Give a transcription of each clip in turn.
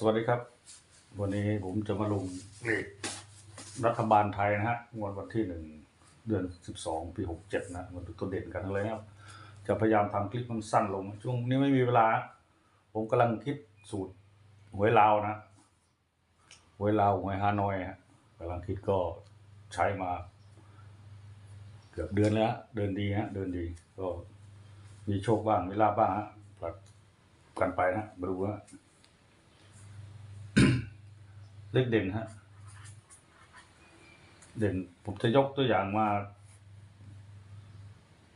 สวัสดีครับ วันนี้ผมจะมาลงเลขรัฐบาลไทยนะฮะงวดวันที่หนึ่งเดือนสิบสองปีหกเจ็ดนะมาดูตัวเด่นกันเลยนะครับ จะพยายามทำคลิปมันสั้นลง ช่วงนี้ไม่มีเวลา ผมกำลังคิดสูตรหวยลาวนะหวยลาวหวยฮานอยฮะกำลังคิดก็ใช้มา เกือบเดือนแล้ว เดินดีฮะเดินดี ก็มีโชคบ้างมีลาบบ้างฮะผลัดกันไปนะมาดูฮะ เลขเด่นฮะ เด่น ผมจะยกตัวอย่างมา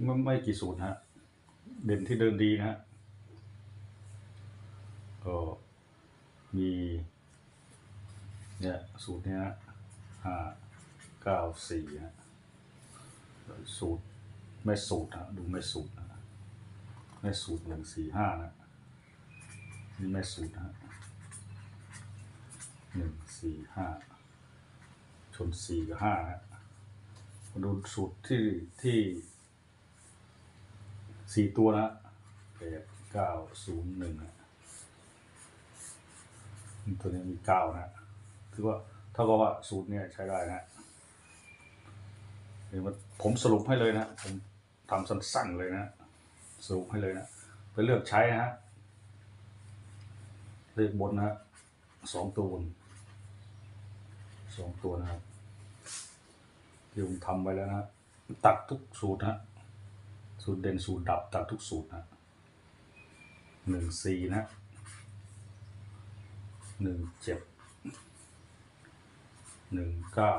ไม่ไม่กี่สูตรฮะ เด่นที่เดินดีนะฮะ ก็มี เนี่ย สูตรเนี้ยห้าเก้าสี่ฮะ สูตรไม่สูตรฮะดูไม่สูตรนะไม่สูตรหนึ่งสี่ห้านะนี่ไม่สูตรนะฮะ หนึ่งสี่ห้าชนสี่กับห้าฮะมาดูสูตรที่ที่สี่ตัวนะแปดเก้าศูนย์หนึ่งฮะตัวนี้มีเก้านะถือว่าเท่ากับว่าสูตรเนี่ยใช้ได้นะเดี๋ยวมันผมสรุปให้เลยนะผมทำสั้นๆเลยนะสรุปให้เลยนะไปเลือกใช้นะฮะเลขบนนะฮะสองตัวบน สองตัวนะครับที่ผมทำไว้แล้วนะตัดทุกสูตรนะสูตรเด่นสูตรดับตัดทุกสูตรนะหนึ่งสี่นะหนึ่งเจ็ดหนึ่งเก้า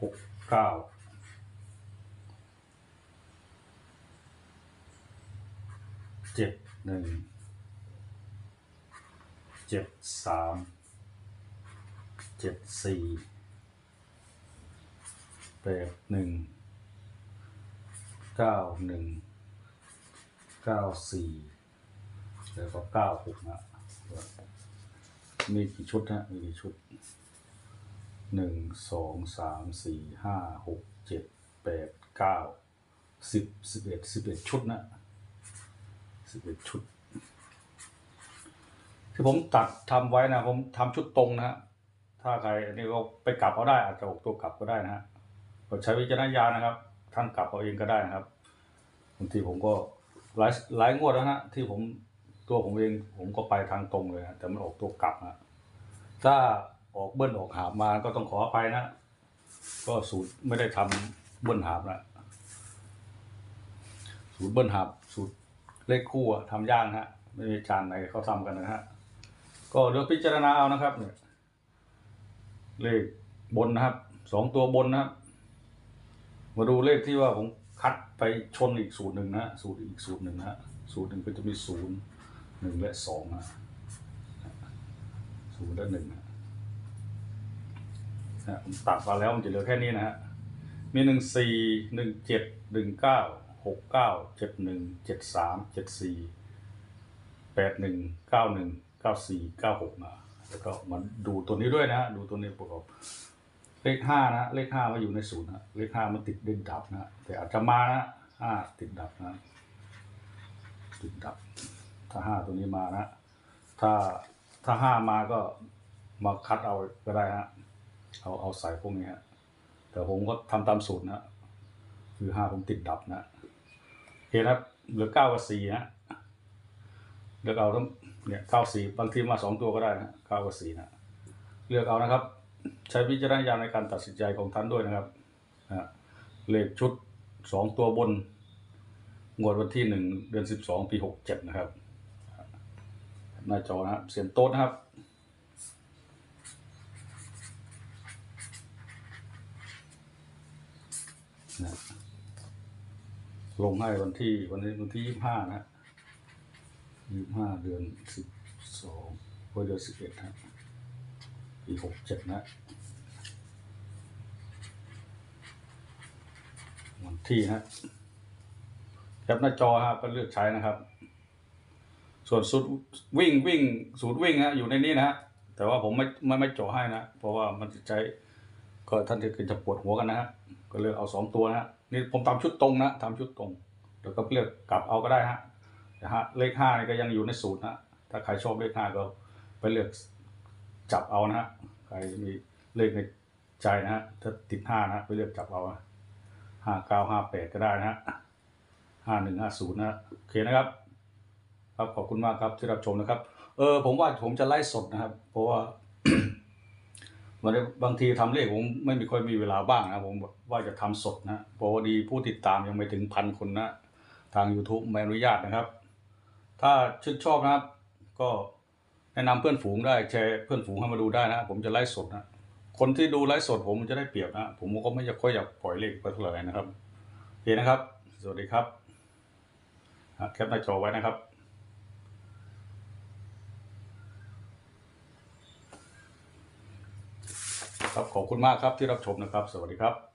หกเก้าเจ็ดหนึ่ง เจ็ดสามเจ็ดสี่แปดหนึ่งเก้าหนึ่งเก้าสี่แล้วก็เก้าหกนะมีกี่ชุดฮะมีกี่ชุดหนึ่งสองสามสี่ห้าหกเจ็ดแปดเก้าสิบสิบเอ็ดสิบเอ็ดชุดนะสิบเอ็ดชุด ที่ผมตัดทำไว้นะผมทำชุดตรงนะฮะถ้าใครอันนี้ก็ไปกลับเอาได้อาจจะออกตัวกลับก็ได้นะฮะก็ใช้วิจารณญาณนะครับ ท่านกลับเอาเองก็ได้นะครับบางทีผมก็หลายหลายงวดแล้วนะที่ผมตัวผมเองผมก็ไปทางตรงเลยนะแต่มันออกตัวกลับนะถ้าออกเบิ้ลออกหาบมาก็ต้องขออภัยนะ ก็สูตรไม่ได้ทำเบิ้ลหาบนะสูตรเบิ้ลหาบสูตรเลขคู่อะทำยากนะฮะไม่มีจารย์ไหนเขาทำกันนะฮะ ก็เลือกพิจารณาเอานะครับเนี่ยเลขบนนะครับสองตัวบนนะครับ มาดูเลขที่ว่าผมคัดไปชนอีกสูตรหนึ่งนะสูตรอีกสูตรหนึ่งนะสูตรหนึ่งก็จะมีศูนย์หนึ่งและสองนะศูนย์และหนึ่งนะนะผมตัดมาแล้วมันจะเหลือแค่นี้นะฮะ มีหนึ่งสี่หนึ่งเจ็ดหนึ่งเก้าหกเก้าเจ็ดหนึ่งเจ็ดสามเจ็ดสี่แปดหนึ่งเก้าหนึ่ง เก้าสี่เก้าหกนะแล้วก็มาดูตัวนี้ด้วยนะฮะดูตัวนี้ประกอบเลขห้านะ เลขห้ามาอยู่ในศูนย์นะเลขห้ามันติดเด่นดับนะ แต่อาจจะมานะห้าติดดับนะ ติดดับ ถ้าห้าตัวนี้มานะ ถ้าถ้าห้ามาก็มาคัดเอาก็ได้ฮะ เอาเอาใส่พวกนี้ฮะแต่ผมก็ทำตามสูตรนะ คือห้าผมติดดับนะโอเคนครับเหลือเก้ากับสี่นะ เลือกเอาทั้งเนี่ยเก้าสี่บางทีมาสองตัวก็ได้นะเก้ากับสี่นะเลือกเอานะครับ ใช้วิจารณญาณในการตัดสินใจของท่านด้วยนะครับนะเลขชุดสองตัวบนงวดวันที่หนึ่งเดือนสิบสองปีหกเจ็ดนะครับหน้าจอนะครับเสียงโต๊ดนะครับนะลงให้วันที่วันนี้วันที่ยี่ห้านะ ยี่ห้าเดือนสิบสองเดือนสิบเอ็ดฮะปีหกเจ็ดนะ วันที่ฮะแคปหน้าจอฮะก็เลือกใช้นะครับ ส่วนสูตรวิ่งวิ่งสูตรวิ่งฮะอยู่ในนี้นะฮะแต่ว่าผมไม่ไม่ไม่เจให้นะ เพราะว่ามันจะใช้ก็ท่านที่จะปวดหัวกันนะฮะก็เลือกเอาสองตัวนะฮะนี่ผมทำชุดตรงนะทำชุดตรง แล้วก็เลือกกลับเอาก็ได้ฮะ นะฮะเลขห้านี่ก็ยังอยู่ในสูตรนะถ้าใครชอบเลขห้าก็ไปเลือกจับเอานะฮะใครมีเลขในใจนะฮะถ้าติดห้านะไปเลือกจับเอาห้าเก้าห้าแปดก็ได้นะฮะห้าหนึ่งห้าศูนย์นะโอเคนะครับ ครับขอบคุณมากครับที่รับชมนะครับ เออผมว่าผมจะไลฟ์สดนะครับ เพราะว่าวันนี้บางทีทำเลขผมไม่มีค่อยมีเวลาบ้างนะผมว่าจะทำสดนะเพราะว่าดีผู้ติดตามยังไม่ถึงพันคนนะ ทาง YouTube ไม่อนุญาตนะครับ ถ้าชื่นชอบนะครับ ก็แนะนำเพื่อนฝูงได้แชร์เพื่อนฝูงให้มาดูได้นะ ผมจะไลฟ์สดนะคนที่ดูไลฟ์สดผมจะได้เปรียบนะผมก็ไม่อยากค่อยอยากปล่อยเลขไปเท่าไหร่นะครับโอเคนะครับ สวัสดีครับแคปหน้าจอไว้นะครับครับขอบคุณมากครับที่รับชมนะครับ สวัสดีครับ